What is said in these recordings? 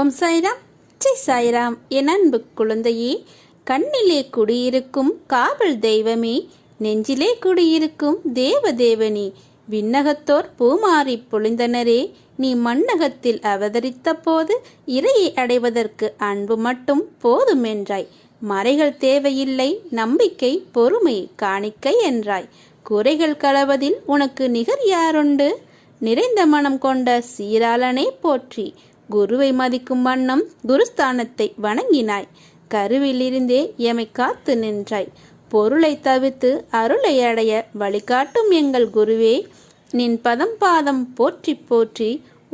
ஓம் சாய்ராம் ஜெய் சாய்ராம் என் அன்பு குழந்தையே கண்ணிலே குடியிருக்கும் காவல் தெய்வமே நெஞ்சிலே குடியிருக்கும் தேவதேவனே விண்ணகத்தோர் பூமாறி பொழிந்தனரே நீ மண்ணகத்தில் அவதரித்த போது இறையை அடைவதற்கு அன்பு மட்டும் போதுமென்றாய். மறைகள் தேவையில்லை நம்பிக்கை பொறுமை காணிக்கை என்றாய். குறைகள் கலவதில் உனக்கு நிகர் யாருண்டு? நிறைந்த மனம் கொண்ட சீராளனே போற்றி குருவை மதிக்கும் வண்ணம் குருஸ்தானத்தை வணங்கினாய். கருவிலிருந்தே எமை காத்து நின்றாய். பொருளை தவிர்த்து அருளை அடைய வழிகாட்டும் எங்கள் குருவே. நின் பதம் பாதம் போற்றி போற்றி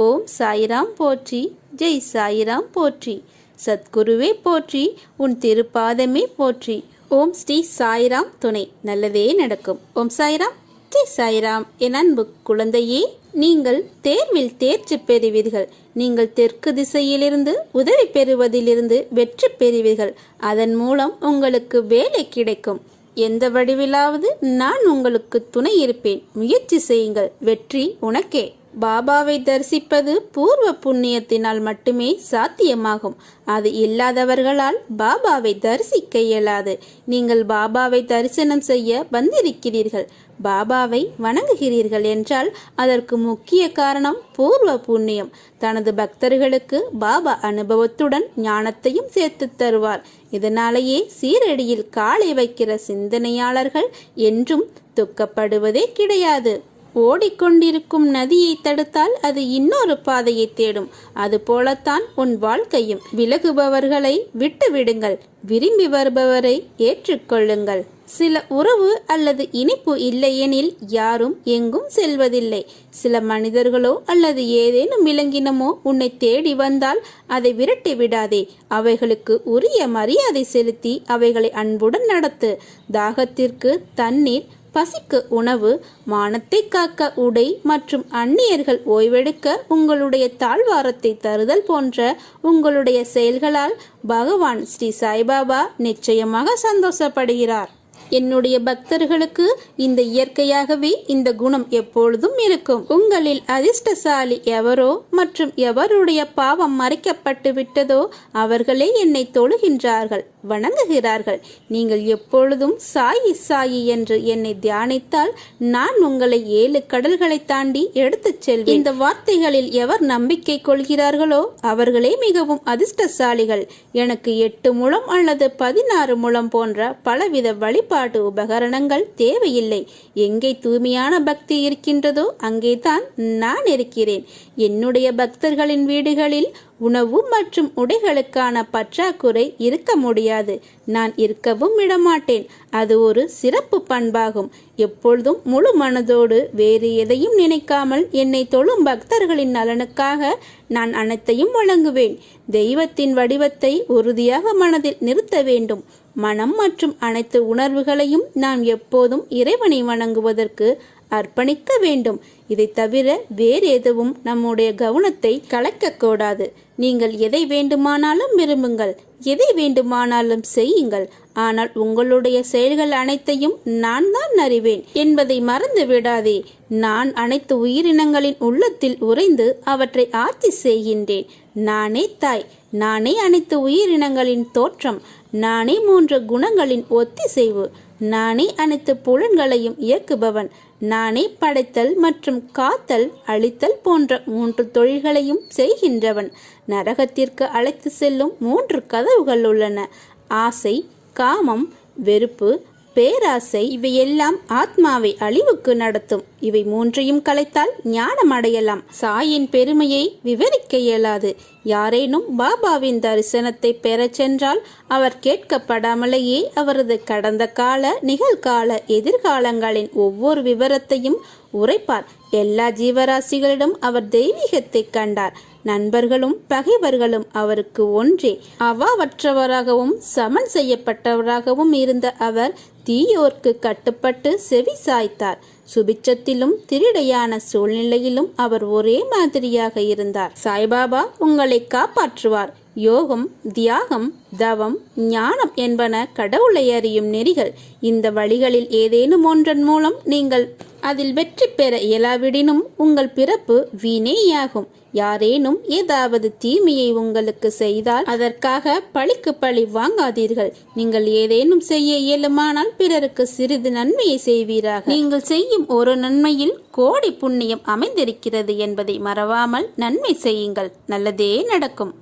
ஓம் சாயிராம் போற்றி ஜெய் சாயிராம் போற்றி. சத்குருவே போற்றி உன் திருப்பாதமே போற்றி. ஓம் ஸ்ரீ சாய்ராம் துணை. நல்லதே நடக்கும். ஓம் சாய்ராம். ஜெய் சாய்ராம் என் அன்பு குழந்தையே நீங்கள் தேர்வில் தேர்ச்சி பெறுவீர்கள். நீங்கள் தெற்கு திசையிலிருந்து உதவி பெறுவதிலிருந்து வெற்றி பெறுவீர்கள். அதன் மூலம் உங்களுக்கு வேலை கிடைக்கும். எந்த வடிவிலாவது நான் உங்களுக்கு துணை இருப்பேன். முயற்சி செய்யுங்கள். வெற்றி உனக்கே. பாபாவை தரிசிப்பது பூர்வ புண்ணியத்தினால் மட்டுமே சாத்தியமாகும். அது இல்லாதவர்களால் பாபாவை தரிசிக்க இயலாது. நீங்கள் பாபாவை தரிசனம் செய்ய வந்திருக்கிறீர்கள். பாபாவை வணங்குகிறீர்கள் என்றால் அதற்கு முக்கிய காரணம் பூர்வ புண்ணியம். தனது பக்தர்களுக்கு பாபா அனுபவத்துடன் ஞானத்தையும் சேர்த்து தருவார். இதனாலேயே சீரடியில் காலை வைக்கிற சிந்தனையாளர்கள் என்றும் துக்கப்படுவதே கிடையாது. ஓடிக்கொண்டிருக்கும் நதியை தடுத்தால் அது இன்னொரு பாதையை தேடும். அது போலத்தான் உன் வாழ்க்கையும். விலகுபவர்களை விட்டு விடுங்கள் விரும்பி வருபவரை ஏற்றுக்கொள்ளுங்கள். சில உறவு அல்லது இனிப்பு இல்லையெனில் யாரும் எங்கும் செல்வதில்லை. சில மனிதர்களோ அல்லது ஏதேனும் விலங்கினமோ உன்னை தேடி வந்தால் அதை விரட்டி விடாதே. அவைகளுக்கு உரிய மரியாதை செலுத்தி அவைகளை அன்புடன் நடத்து. தாகத்திற்கு தண்ணீர் பசிக்கு உணவு மானத்தை காக்க உடை மற்றும் அந்நியர்கள் ஓய்வெடுக்க உங்களுடைய தாழ்வாரத்தை தருதல் போன்ற உங்களுடைய செயல்களால் பகவான் ஸ்ரீ சாய்பாபா நிச்சயமாக சந்தோஷப்படுகிறார். என்னுடைய பக்தர்களுக்கு இந்த இயற்கையாகவே இந்த குணம் எப்பொழுதும் இருக்கும். உங்களில் அதிர்ஷ்டசாலி எவரோ மற்றும் எவருடைய பாவம் மறைக்கப்பட்டு விட்டதோ அவர்களே என்னை தொழுகின்றார்கள் வணங்குகிறார்கள். நீங்கள் எப்பொழுதும் சாயி சாயி என்று என்னை தியானித்தால் நான் உங்களை ஏழு கடல்களை தாண்டி எடுத்துச் செல்வேன். இந்த வார்த்தைகளில் எவர் நம்பிக்கை கொள்கிறார்களோ அவர்களே மிகவும் அதிர்ஷ்டசாலிகள். எனக்கு எட்டு முழம் அல்லது பதினாறு முழம் போன்ற பலவித வழிபாட்டு உபகரணங்கள் தேவையில்லை. எங்கே தூய்மையான பக்தி இருக்கின்றதோ அங்கேதான் நான் இருக்கிறேன். என்னுடைய பக்தர்களின் வீடுகளில் உணவு மற்றும் உடைகளுக்கான பற்றாக்குறை இருக்க முடியாது. நான் இருக்கவும் விடமாட்டேன். அது ஒரு சிறப்பு பண்பாகும். எப்பொழுதும் முழு மனதோடு வேறு எதையும் நினைக்காமல் என்னை தொழும் பக்தர்களின் நலனுக்காக நான் அனைத்தையும் வழங்குவேன். தெய்வத்தின் வடிவத்தை உறுதியாக மனதில் நிறுத்த வேண்டும். மனம் மற்றும் அனைத்து உணர்வுகளையும் நாம் எப்போதும் இறைவனை வணங்குவதற்கு அர்ப்பணிக்க வேண்டும். இதை தவிர வேறு எதுவும் நம்முடைய கவனத்தை கலைக்கக்கூடாது நீங்கள் எதை வேண்டுமானாலும் விரும்புங்கள். எதை வேண்டுமானாலும் செய்யுங்கள். ஆனால் உங்களுடைய செயல்கள் அனைத்தையும் நான் தான் அறிவேன் என்பதை மறந்து விடாதே. நான் அனைத்து உயிரினங்களின் உள்ளத்தில் உறைந்து அவற்றை ஆட்சி செய்கின்றேன். நானே தாய். நானே அனைத்து உயிரினங்களின் தோற்றம். நானே மூன்று குணங்களின் ஒத்திசைவு. நானே அனைத்து புலன்களையும் இயக்குபவன். நானே படைத்தல் மற்றும் காத்தல் அழித்தல் போன்ற மூன்று தொழில்களையும் செய்கின்றவன். நரகத்திற்கு அழைத்து செல்லும் மூன்று கதவுகள் உள்ளன. ஆசை காமம் வெறுப்பு பேராசை இவையெல்லாம் ஆத்மாவை அழிவுக்கு நடத்தும். இவை மூன்றையும் கலைத்தால் ஞானம் அடையலாம். சாயின் பெருமையை விவரிக்க இயலாது. யாரேனும் பாபாவின் தரிசனத்தை பெறச் சென்றால் அவர் கேட்கப்படாமலேயே அவரது கடந்த கால நிகழ்கால எதிர்காலங்களின் ஒவ்வொரு விவரத்தையும் உரைப்பார். எல்லா ஜீவராசிகளிடம் அவர் தெய்வீகத்தை கண்டார். நண்பர்களும் பகைவர்களும் அவருக்கு ஒன்றே. அவாவற்றவராகவும் சமன் செய்யப்பட்டவராகவும் இருந்த அவர் தீயோர்க்கு கட்டுப்பட்டு செவி சாய்த்தார். சுபிச்சத்திலும் திருடையான சூழ்நிலையிலும் அவர் ஒரே மாதிரியாக இருந்தார். சாய்பாபா உங்களை காப்பாற்றுவார். யோகம் தியாகம் தவம் ஞானம் என்பன கடவுளை அறியும் நெறிகள். இந்த வழிகளில் ஏதேனும் ஒன்றன் மூலம் நீங்கள் அதில் வெற்றி பெற இயலாவிடினும் உங்கள் பிறப்பு வீணேயாகும். யாரேனும் ஏதாவது தீமையை உங்களுக்கு செய்தால் அதற்காக பழிக்கு பழி வாங்காதீர்கள். நீங்கள் ஏதேனும் செய்ய இயலுமானால் பிறருக்கு சிறிது நன்மையை செய்வீராக. நீங்கள் செய்யும் ஒரு நன்மையில் கோடி புண்ணியம் அமைந்திருக்கிறது என்பதை மறவாமல் நன்மை செய்யுங்கள். நல்லதே நடக்கும்.